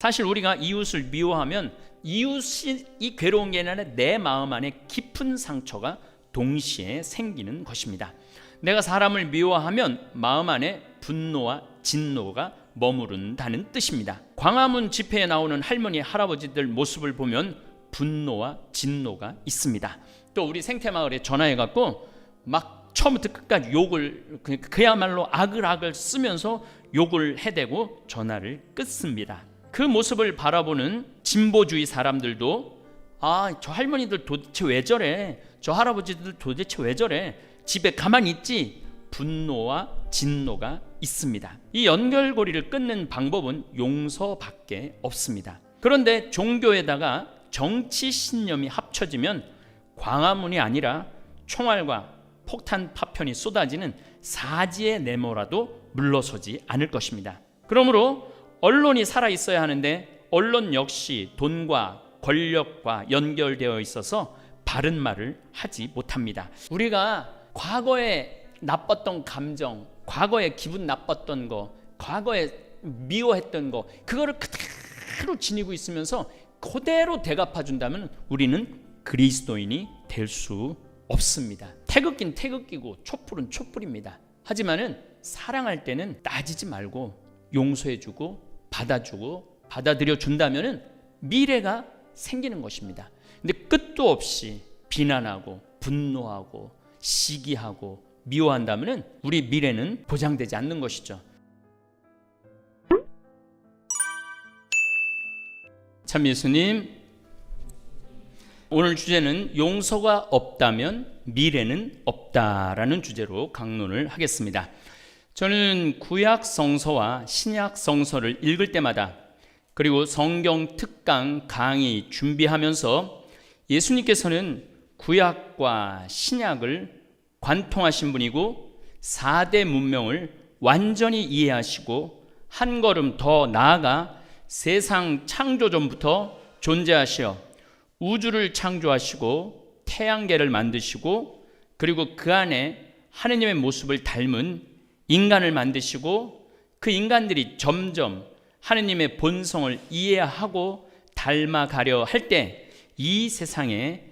사실 우리가 이웃을 미워하면 이웃이 괴로운 게 아니라 내 마음 안에 깊은 상처가 동시에 생기는 것입니다. 내가 사람을 미워하면 마음 안에 분노와 진노가 머무른다는 뜻입니다. 광화문 집회에 나오는 할머니 할아버지들 모습을 보면 분노와 진노가 있습니다. 또 우리 생태마을에 전화해 갖고 막 처음부터 끝까지 욕을 그- 그야말로 악을 악을 쓰면서 욕을 해대고 전화를 끊습니다. 그 모습을 바라보는 진보주의 사람들도 아, 저 할머니들 도대체 왜 저래? 저 할아버지들 도대체 왜 저래? 집에 가만히 있지? 분노와 진노가 있습니다. 이 연결고리를 끊는 방법은 용서밖에 없습니다. 그런데 종교에다가 정치 신념이 합쳐지면 광화문이 아니라 총알과 폭탄 파편이 쏟아지는 사지의 네모라도 물러서지 않을 것입니다. 그러므로 언론이 살아 있어야 하는데 언론 역시 돈과 권력과 연결되어 있어서 바른 말을 하지 못합니다. 우리가 과거에 나빴던 감정, 과거에 기분 나빴던 거, 과거에 미워했던 거, 그거를 그대로 지니고 있으면서 그대로 대갚아 준다면 우리는 그리스도인이 될 수 없습니다. 태극기는 태극기고 촛불은 촛불입니다. 하지만은 사랑할 때는 따지지 말고 용서해주고 받아주고 받아들여 준다면은 미래가 생기는 것입니다. 근데 끝도 없이 비난하고 분노하고 시기하고 미워한다면은 우리 미래는 보장되지 않는 것이죠. 참 예수님 오늘 주제는 용서가 없다면 미래는 없다라는 주제로 강론을 하겠습니다. 저는 구약 성서와 신약 성서를 읽을 때마다 그리고 성경 특강 강의 준비하면서 예수님께서는 구약과 신약을 관통하신 분이고 4대 문명을 완전히 이해하시고 한 걸음 더 나아가 세상 창조 전부터 존재하시어 우주를 창조하시고 태양계를 만드시고 그리고 그 안에 하느님의 모습을 닮은 인간을 만드시고 그 인간들이 점점 하느님의 본성을 이해하고 닮아가려 할 때 이 세상에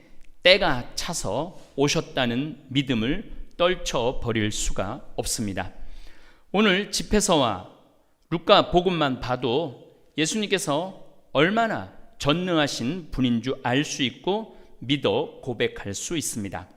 때가 차서 오셨다는 믿음을 떨쳐 버릴 수가 없습니다. 오늘 집회서와 루카 복음만 봐도 예수님께서 얼마나 전능하신 분인 줄 알 수 있고 믿어 고백할 수 있습니다.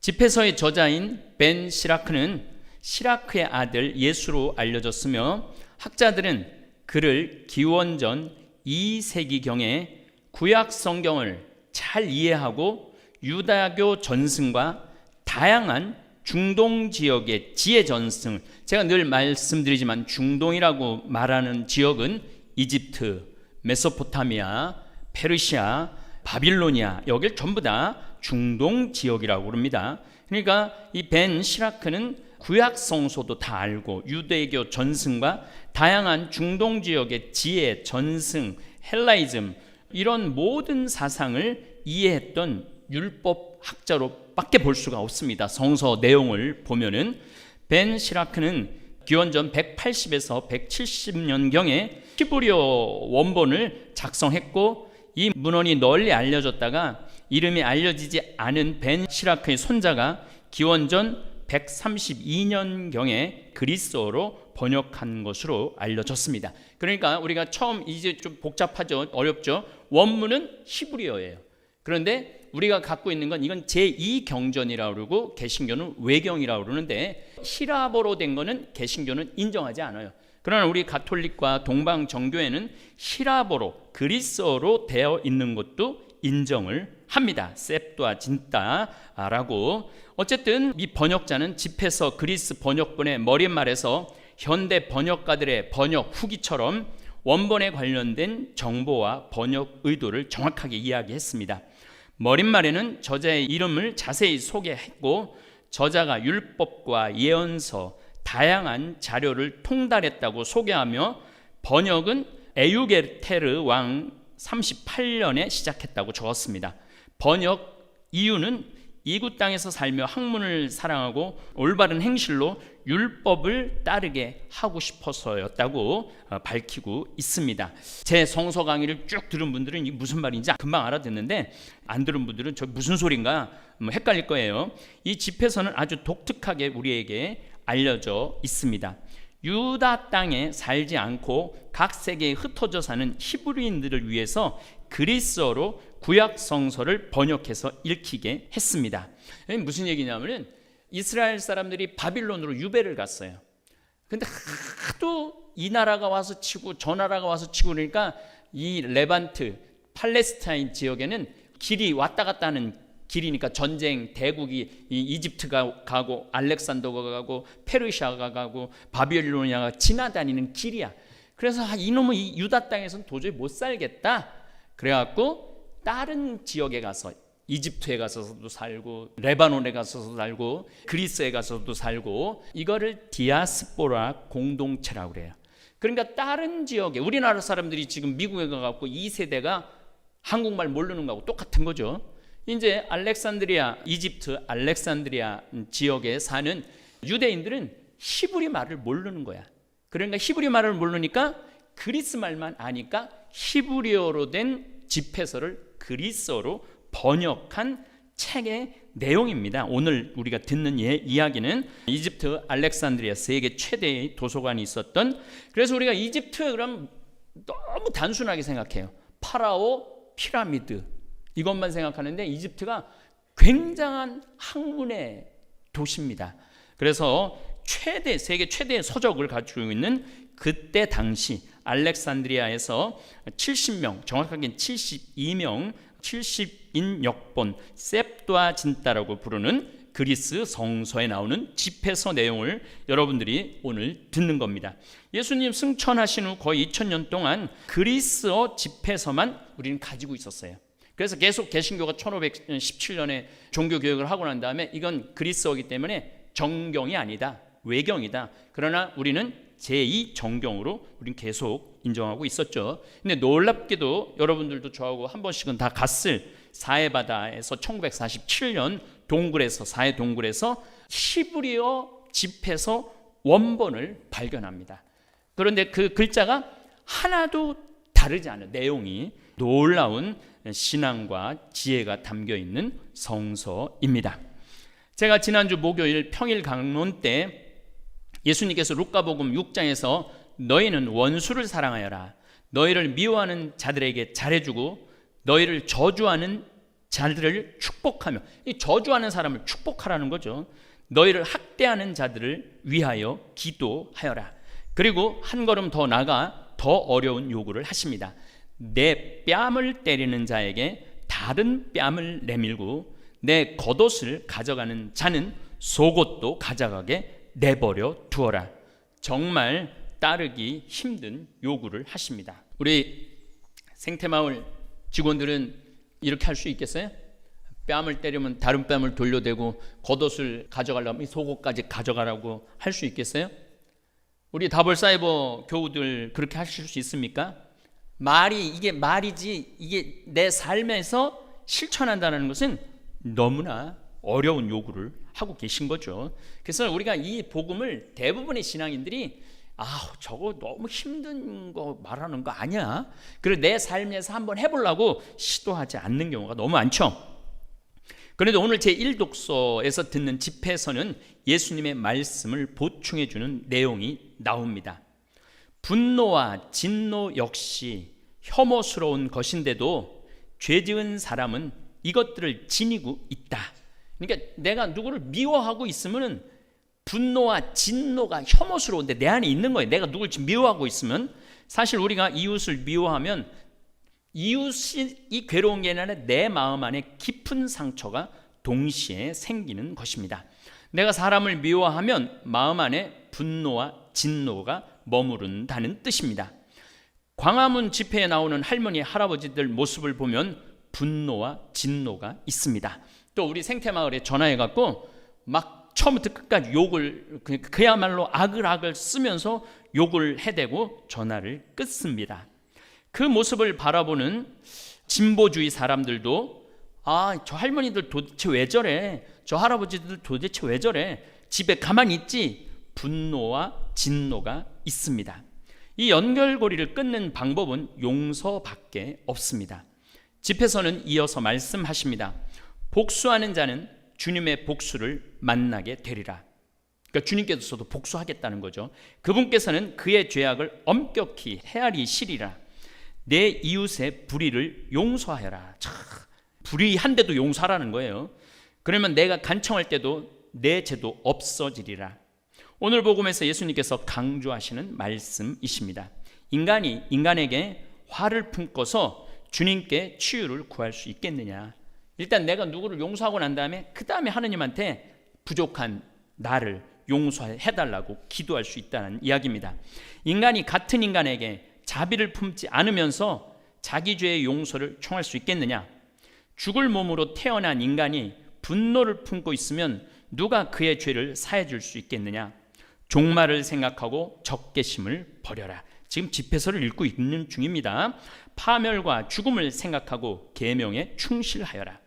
집회서의 저자인 벤 시라크는 시라크의 아들 예수로 알려졌으며 학자들은 그를 기원전 2세기경에 구약 성경을 잘 이해하고 유다교 전승과 다양한 중동 지역의 지혜 전승 제가 늘 말씀드리지만 중동이라고 말하는 지역은 이집트, 메소포타미아, 페르시아, 바빌로니아 여길 전부 다 중동 지역이라고 그럽니다. 그러니까 이 벤 시라크는 구약 성소도 다 알고 유대교 전승과 다양한 중동 지역의 지혜, 전승, 헬라이즘 이런 모든 사상을 이해했던 율법 학자로밖에 볼 수가 없습니다. 성서 내용을 보면은 벤 시라크는 기원전 180에서 170년경에 히브리어 원본을 작성했고 이 문헌이 널리 알려졌다가 이름이 알려지지 않은 벤 시라크의 손자가 기원전 132년경에 그리스어로 번역한 것으로 알려졌습니다. 그러니까 우리가 처음 이제 좀 복잡하죠, 어렵죠. 원문은 히브리어예요. 그런데 우리가 갖고 있는 건 이건 제2 경전이라고 그러고 개신교는 외경이라고 그러는데 히라보로 된 거는 개신교는 인정하지 않아요. 그러나 우리 가톨릭과 동방 정교회는 히라보로 그리스어로 되어 있는 것도 인정을 합니다. 셉도아 진따라고 어쨌든 이 번역자는 집에서 그리스 번역본의 머릿말에서 현대 번역가들의 번역 후기처럼 원본에 관련된 정보와 번역 의도를 정확하게 이야기했습니다. 머릿말에는 저자의 이름을 자세히 소개했고 저자가 율법과 예언서 다양한 자료를 통달했다고 소개하며 번역은 에유게테르 왕 38년에 시작했다고 적었습니다. 번역 이유는 이구 땅에서 살며 학문을 사랑하고 올바른 행실로 율법을 따르게 하고 싶어서였다고 어, 밝히고 있습니다. 제 성서 강의를 쭉 들은 분들은 이게 무슨 말인지 금방 알아듣는데 안 들은 분들은 저 무슨 소린가 뭐 헷갈릴 거예요. 이 집회서는 아주 독특하게 우리에게 알려져 있습니다. 유다 땅에 살지 않고 각 세계에 흩어져 사는 히브리인들을 위해서 그리스어로 구약 성서를 번역해서 읽히게 했습니다. 무슨 얘기냐면은 이스라엘 사람들이 바빌론으로 유배를 갔어요. 근데 하도 이 나라가 와서 치고 저 나라가 와서 치고 그러니까 이 레반트 팔레스타인 지역에는 길이 왔다 갔다 하는 길이니까 전쟁 대국이 이 이집트가 가고 알렉산더가 가고 페르시아가 가고 바빌로니아가 지나다니는 길이야. 그래서 아, 이놈의 이 유다 땅에서는 도저히 못 살겠다. 그래갖고 다른 지역에 가서 이집트에 가서도 살고 레바논에 가서도 살고 그리스에 가서도 살고 이거를 디아스포라 공동체라고 그래요. 그러니까 다른 지역에 우리나라 사람들이 지금 미국에 가갖고 이 세대가 한국말 모르는 거하고 똑같은 거죠. 이제 알렉산드리아 이집트 알렉산드리아 지역에 사는 유대인들은 히브리 말을 모르는 거야. 그러니까 히브리 말을 모르니까 그리스 말만 아니까 히브리어로 된 집회서를 그리스어로 번역한 책의 내용입니다. 오늘 우리가 듣는 예, 이야기는 이집트 알렉산드리아 세계 최대의 도서관이 있었던 그래서 우리가 이집트 그럼 너무 단순하게 생각해요. 파라오 피라미드 이것만 생각하는데 이집트가 굉장한 학문의 도시입니다. 그래서 최대 세계 최대의 서적을 가지고 있는 그때 당시 알렉산드리아에서 70명 정확하게는 72명 70인 역본 셉도아진다라고 부르는 그리스 성서에 나오는 집회서 내용을 여러분들이 오늘 듣는 겁니다. 예수님 승천하신 후 거의 2000년 동안 그리스어 집회서만 우리는 가지고 있었어요. 그래서 계속 개신교가 1517년에 종교 교육을 하고 난 다음에 이건 그리스어이기 때문에 정경이 아니다. 외경이다. 그러나 우리는 제2 정경으로 우리는 계속 인정하고 있었죠. 근데 놀랍게도 여러분들도 저하고 한 번씩은 다 갔을 사해바다에서 1947년 동굴에서 사해 동굴에서 히브리어 집에서 원본을 발견합니다. 그런데 그 글자가 하나도 다르지 않은 내용이 놀라운 신앙과 지혜가 담겨 있는 성서입니다. 제가 지난주 목요일 평일 강론 때 예수님께서 루카복음 6장에서 너희는 원수를 사랑하여라. 너희를 미워하는 자들에게 잘해주고 너희를 저주하는 자들을 축복하며 이 저주하는 사람을 축복하라는 거죠. 너희를 학대하는 자들을 위하여 기도하여라. 그리고 한 걸음 더 나가 더 어려운 요구를 하십니다. 내 뺨을 때리는 자에게 다른 뺨을 내밀고 내 겉옷을 가져가는 자는 속옷도 가져가게 내버려 두어라. 정말 따르기 힘든 요구를 하십니다. 우리 생태마을 직원들은 이렇게 할 수 있겠어요? 뺨을 때리면 다른 뺨을 돌려대고 겉옷을 가져가려면 속옷까지 가져가라고 할 수 있겠어요? 우리 다벌 사이버 교우들 그렇게 하실 수 있습니까? 말이 이게 말이지 이게 내 삶에서 실천한다는 것은 너무나 어려운 요구를 하고 계신 거죠. 그래서 우리가 이 복음을 대부분의 신앙인들이 아, 저거 너무 힘든 거 말하는 거 아니야? 그리고 내 삶에서 한번 해보려고 시도하지 않는 경우가 너무 많죠. 그런데 오늘 제 1독서에서 듣는 집회에서는 예수님의 말씀을 보충해 주는 내용이 나옵니다. 분노와 진노 역시 혐오스러운 것인데도 죄 지은 사람은 이것들을 지니고 있다. 그러니까 내가 누구를 미워하고 있으면은 분노와 진노가 혐오스러운데 내 안에 있는 거예요. 내가 누굴 미워하고 있으면 사실 우리가 이웃을 미워하면 이웃이 이 괴로운 게 아니라 내 마음 안에 깊은 상처가 동시에 생기는 것입니다. 내가 사람을 미워하면 마음 안에 분노와 진노가 머무른다는 뜻입니다. 광화문 집회에 나오는 할머니 할아버지들 모습을 보면 분노와 진노가 있습니다. 또 우리 생태마을에 전화해 갖고 막 처음부터 끝까지 욕을 그- 그야말로 악을 쓰면서 욕을 해대고 전화를 끊습니다. 그 모습을 바라보는 진보주의 사람들도 아, 저 할머니들 도대체 왜 저래? 저 할아버지들 도대체 왜 저래? 집에 가만히 있지? 분노와 진노가 있습니다. 이 연결고리를 끊는 방법은 용서밖에 없습니다. 집에서는 이어서 말씀하십니다. 복수하는 자는 주님의 복수를 만나게 되리라. 그러니까 주님께서도 복수하겠다는 거죠. 그분께서는 그의 죄악을 엄격히 헤아리시리라. 내 이웃의 불의를 용서하여라. 참, 불의한데도 용서하라는 거예요. 그러면 내가 간청할 때도 내 죄도 없어지리라. 오늘 복음에서 예수님께서 강조하시는 말씀이십니다. 인간이 인간에게 화를 품고서 주님께 치유를 구할 수 있겠느냐? 일단 내가 누구를 용서하고 난 다음에 그 다음에 하느님한테 부족한 나를 용서해달라고 기도할 수 있다는 이야기입니다. 인간이 같은 인간에게 자비를 품지 않으면서 자기 죄의 용서를 청할 수 있겠느냐? 죽을 몸으로 태어난 인간이 분노를 품고 있으면 누가 그의 죄를 사해 줄 수 있겠느냐? 종말을 생각하고 적개심을 버려라. 지금 집회서를 읽고 있는 중입니다. 파멸과 죽음을 생각하고 계명에 충실하여라.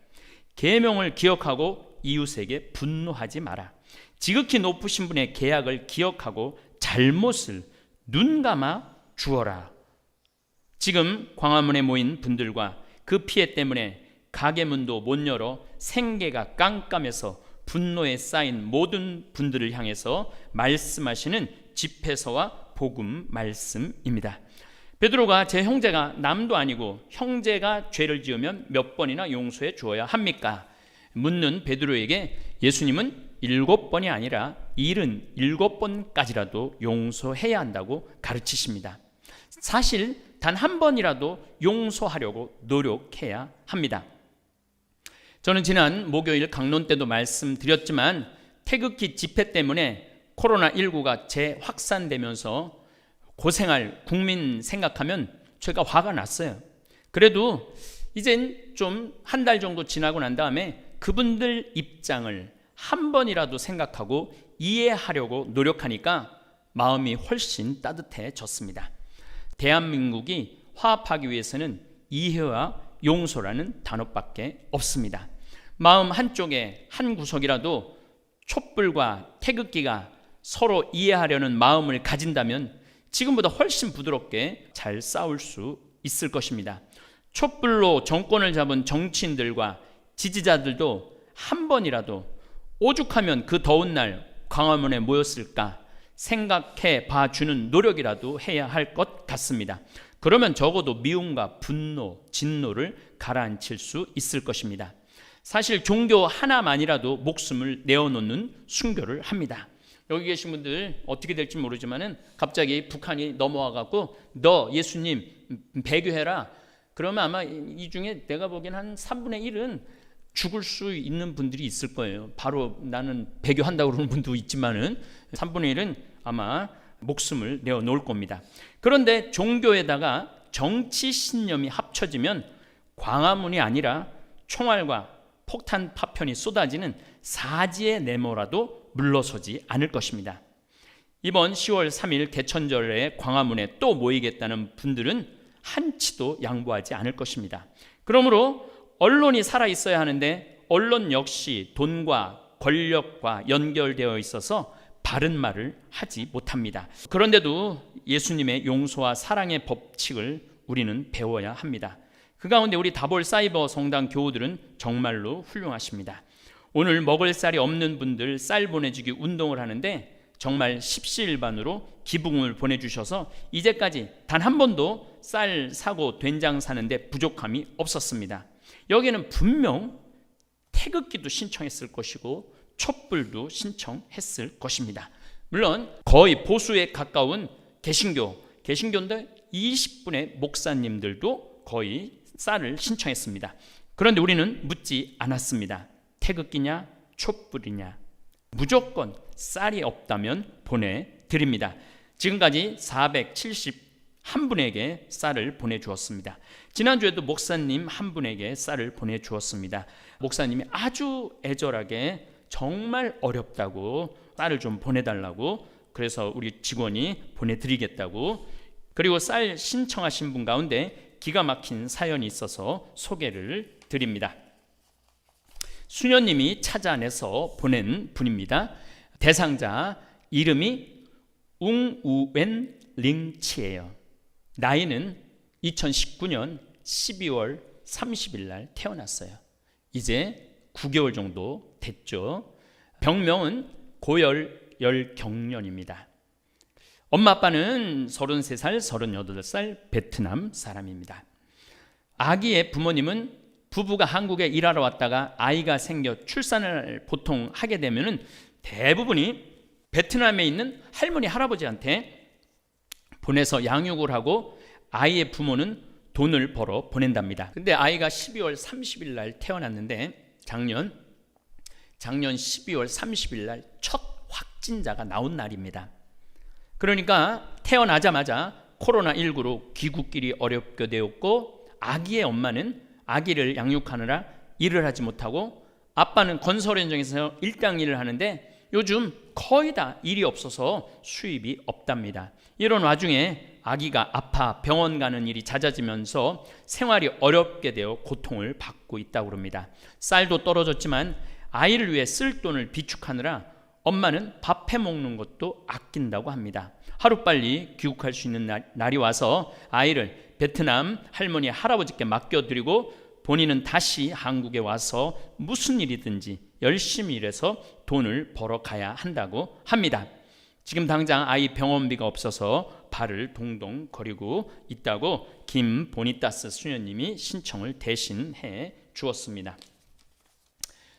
계명을 기억하고 이웃에게 분노하지 마라. 지극히 높으신 분의 계약을 기억하고 잘못을 눈 감아 주어라. 지금 광화문에 모인 분들과 그 피해 때문에 가게 문도 못 열어 생계가 깜깜해서 분노에 쌓인 모든 분들을 향해서 말씀하시는 집회서와 복음 말씀입니다. 베드로가 제 형제가 남도 아니고 형제가 죄를 지으면 몇 번이나 용서해 주어야 합니까? 묻는 베드로에게 예수님은 일곱 번이 아니라 일은 일곱 번까지라도 용서해야 한다고 가르치십니다. 사실 단 한 번이라도 용서하려고 노력해야 합니다. 저는 지난 목요일 강론 때도 말씀드렸지만 태극기 집회 때문에 코로나19가 재확산되면서 고생할 국민 생각하면 제가 화가 났어요. 그래도 이젠 좀 한 달 정도 지나고 난 다음에 그분들 입장을 한 번이라도 생각하고 이해하려고 노력하니까 마음이 훨씬 따뜻해졌습니다. 대한민국이 화합하기 위해서는 이해와 용서라는 단어밖에 없습니다. 마음 한쪽에 한 구석이라도 촛불과 태극기가 서로 이해하려는 마음을 가진다면 지금보다 훨씬 부드럽게 잘 싸울 수 있을 것입니다. 촛불로 정권을 잡은 정치인들과 지지자들도 한 번이라도 오죽하면 그 더운 날 광화문에 모였을까 생각해 봐주는 노력이라도 해야 할 것 같습니다. 그러면 적어도 미움과 분노, 진노를 가라앉힐 수 있을 것입니다. 사실 종교 하나만이라도 목숨을 내어놓는 순교를 합니다. 여기 계신 분들 어떻게 될지 모르지만은 갑자기 북한이 넘어와 갖고 너 예수님 배교해라. 그러면 아마 이 중에 내가 보기엔 한 3분의 1은 죽을 수 있는 분들이 있을 거예요. 바로 나는 배교한다고 그러는 분도 있지만은 3분의 1은 아마 목숨을 내어 놓을 겁니다. 그런데 종교에다가 정치 신념이 합쳐지면 광화문이 아니라 총알과 폭탄 파편이 쏟아지는 사지의 네모라도 물러서지 않을 것입니다. 이번 10월 3일 개천절에 광화문에 또 모이겠다는 분들은 한치도 양보하지 않을 것입니다. 그러므로 언론이 살아 있어야 하는데 언론 역시 돈과 권력과 연결되어 있어서 바른 말을 하지 못합니다. 그런데도 예수님의 용서와 사랑의 법칙을 우리는 배워야 합니다. 그 가운데 우리 다볼 사이버 성당 교우들은 정말로 훌륭하십니다. 오늘 먹을 쌀이 없는 분들 쌀 보내주기 운동을 하는데 정말 십시일반으로 기부금을 보내주셔서 이제까지 단 한 번도 쌀 사고 된장 사는데 부족함이 없었습니다. 여기는 분명 태극기도 신청했을 것이고 촛불도 신청했을 것입니다. 물론 거의 보수에 가까운 개신교, 개신교인데 20분의 목사님들도 거의 쌀을 신청했습니다. 그런데 우리는 묻지 않았습니다. 태극기냐, 촛불이냐. 무조건 쌀이 없다면 보내드립니다. 지금까지 471분에게 쌀을 보내주었습니다. 지난주에도 목사님 한 분에게 쌀을 보내주었습니다. 목사님이 아주 애절하게 정말 어렵다고 쌀을 좀 보내달라고 그래서 우리 직원이 보내드리겠다고 그리고 쌀 신청하신 분 가운데 기가 막힌 사연이 있어서 소개를 드립니다. 수녀님이 찾아내서 보낸 분입니다. 대상자 이름이 웅우웬 링치예요. 나이는 2019년 12월 30일 날 태어났어요. 이제 9개월 정도 됐죠. 병명은 고열 열경련입니다. 엄마 아빠는 33살, 38살 베트남 사람입니다. 아기의 부모님은 부부가 한국에 일하러 왔다가 아이가 생겨 출산을 보통 하게 되면은 대부분이 베트남에 있는 할머니 할아버지한테 보내서 양육을 하고 아이의 부모는 돈을 벌어 보낸답니다. 근데 아이가 12월 30일 날 태어났는데 작년 작년 12월 30일 날 첫 확진자가 나온 날입니다. 그러니까 태어나자마자 코로나19로 귀국길이 어렵게 되었고 아기의 엄마는 아기를 양육하느라 일을 하지 못하고 아빠는 건설 현장에서 일당 일을 하는데 요즘 거의 다 일이 없어서 수입이 없답니다. 이런 와중에 아기가 아파 병원 가는 일이 잦아지면서 생활이 어렵게 되어 고통을 받고 있다고 합니다. 쌀도 떨어졌지만 아이를 위해 쓸 돈을 비축하느라 엄마는 밥 해 먹는 것도 아낀다고 합니다. 하루빨리 귀국할 수 있는 날, 날이 와서 아이를 베트남 할머니 할아버지께 맡겨드리고 본인은 다시 한국에 와서 무슨 일이든지 열심히 일해서 돈을 벌어 가야 한다고 합니다. 지금 당장 아이 병원비가 없어서 발을 동동 거리고 있다고 김 보니타스 수녀님이 신청을 대신해 주었습니다.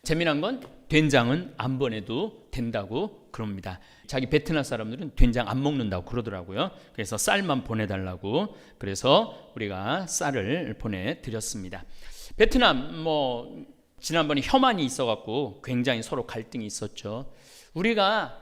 재미난 건 된장은 안 보내도 된다고 그럽니다. 자기 베트남 사람들은 된장 안 먹는다고 그러더라고요. 그래서 쌀만 보내달라고 그래서 우리가 쌀을 보내드렸습니다. 베트남 뭐 지난번에 혐한이 있어갖고 굉장히 서로 갈등이 있었죠. 우리가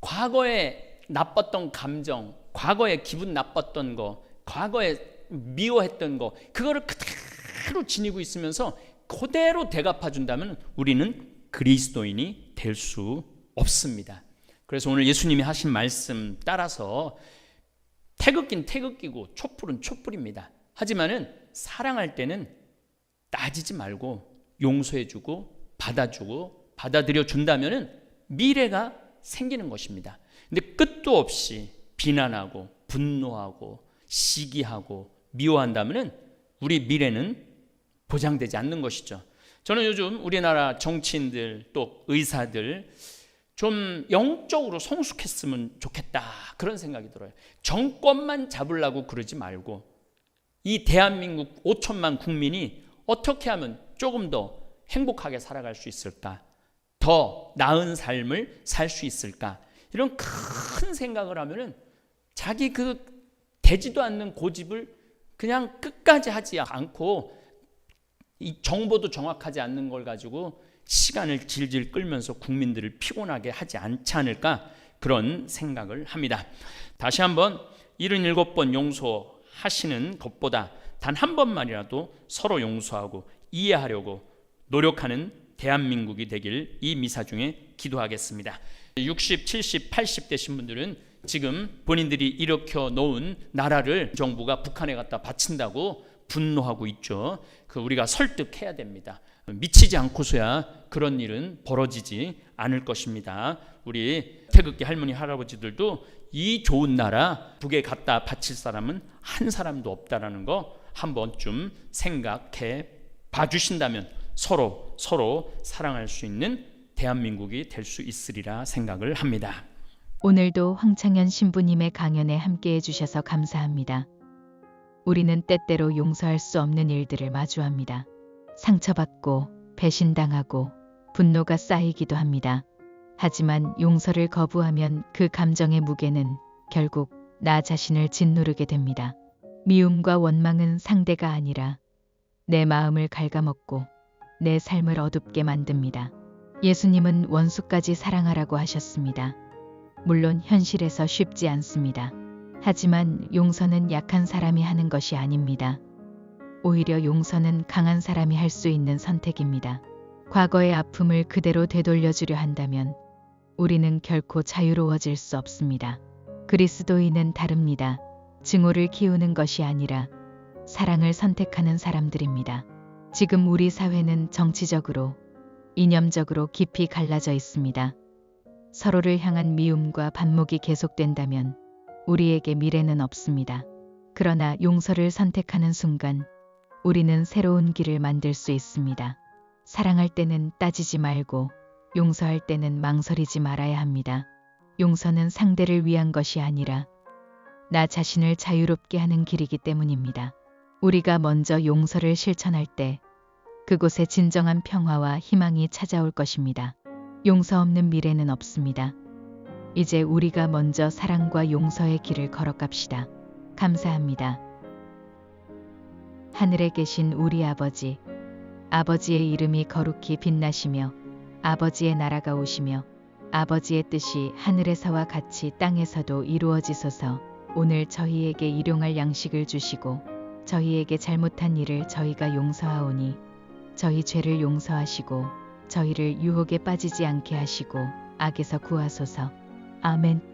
과거에 나빴던 감정, 과거에 기분 나빴던 거, 과거에 미워했던 거, 그거를 그대로 지니고 있으면서 그대로 대갚아 준다면 우리는 그리스도인이 될 수 없습니다. 그래서 오늘 예수님이 하신 말씀 따라서 태극기는 태극기고 촛불은 촛불입니다. 하지만은 사랑할 때는 따지지 말고 용서해주고 받아주고 받아들여 준다면은 미래가 생기는 것입니다. 근데 끝도 없이 비난하고 분노하고 시기하고 미워한다면은 우리 미래는 보장되지 않는 것이죠. 저는 요즘 우리나라 정치인들 또 의사들 좀 영적으로 성숙했으면 좋겠다 그런 생각이 들어요. 정권만 잡으려고 그러지 말고 이 대한민국 5천만 국민이 어떻게 하면 조금 더 행복하게 살아갈 수 있을까? 더 나은 삶을 살 수 있을까? 이런 큰 생각을 하면은 자기 그 되지도 않는 고집을 그냥 끝까지 하지 않고 이 정보도 정확하지 않는 걸 가지고 시간을 질질 끌면서 국민들을 피곤하게 하지 않지 않을까 그런 생각을 합니다. 다시 한번 77번 용서하시는 것보다 단 한 번만이라도 서로 용서하고 이해하려고 노력하는 대한민국이 되길 이 미사 중에 기도하겠습니다. 60, 70, 80 되신 분들은 지금 본인들이 일으켜 놓은 나라를 정부가 북한에 갖다 바친다고 분노하고 있죠. 그 우리가 설득해야 됩니다. 미치지 않고서야 그런 일은 벌어지지 않을 것입니다. 우리 태극기 할머니 할아버지들도 이 좋은 나라 북에 갖다 바칠 사람은 한 사람도 없다라는 거 한 번쯤 생각해 봐주신다면 서로 서로 사랑할 수 있는 대한민국이 될 수 있으리라 생각을 합니다. 오늘도 황창현 신부님의 강연에 함께 해 주셔서 감사합니다. 우리는 때때로 용서할 수 없는 일들을 마주합니다. 상처받고 배신당하고 분노가 쌓이기도 합니다. 하지만 용서를 거부하면 그 감정의 무게는 결국 나 자신을 짓누르게 됩니다. 미움과 원망은 상대가 아니라 내 마음을 갉아먹고 내 삶을 어둡게 만듭니다. 예수님은 원수까지 사랑하라고 하셨습니다. 물론 현실에서 쉽지 않습니다. 하지만 용서는 약한 사람이 하는 것이 아닙니다. 오히려 용서는 강한 사람이 할 수 있는 선택입니다. 과거의 아픔을 그대로 되돌려주려 한다면 우리는 결코 자유로워질 수 없습니다. 그리스도인은 다릅니다. 증오를 키우는 것이 아니라 사랑을 선택하는 사람들입니다. 지금 우리 사회는 정치적으로, 이념적으로 깊이 갈라져 있습니다. 서로를 향한 미움과 반목이 계속된다면 우리에게 미래는 없습니다. 그러나 용서를 선택하는 순간 우리는 새로운 길을 만들 수 있습니다. 사랑할 때는 따지지 말고 용서할 때는 망설이지 말아야 합니다. 용서는 상대를 위한 것이 아니라 나 자신을 자유롭게 하는 길이기 때문입니다. 우리가 먼저 용서를 실천할 때 그곳에 진정한 평화와 희망이 찾아올 것입니다. 용서 없는 미래는 없습니다. 이제 우리가 먼저 사랑과 용서의 길을 걸어갑시다. 감사합니다. 하늘에 계신 우리 아버지, 아버지의 이름이 거룩히 빛나시며 아버지의 나라가 오시며 아버지의 뜻이 하늘에서와 같이 땅에서도 이루어지소서 오늘 저희에게 일용할 양식을 주시고 저희에게 잘못한 일을 저희가 용서하오니 저희 죄를 용서하시고 저희를 유혹에 빠지지 않게 하시고 악에서 구하소서. 아멘.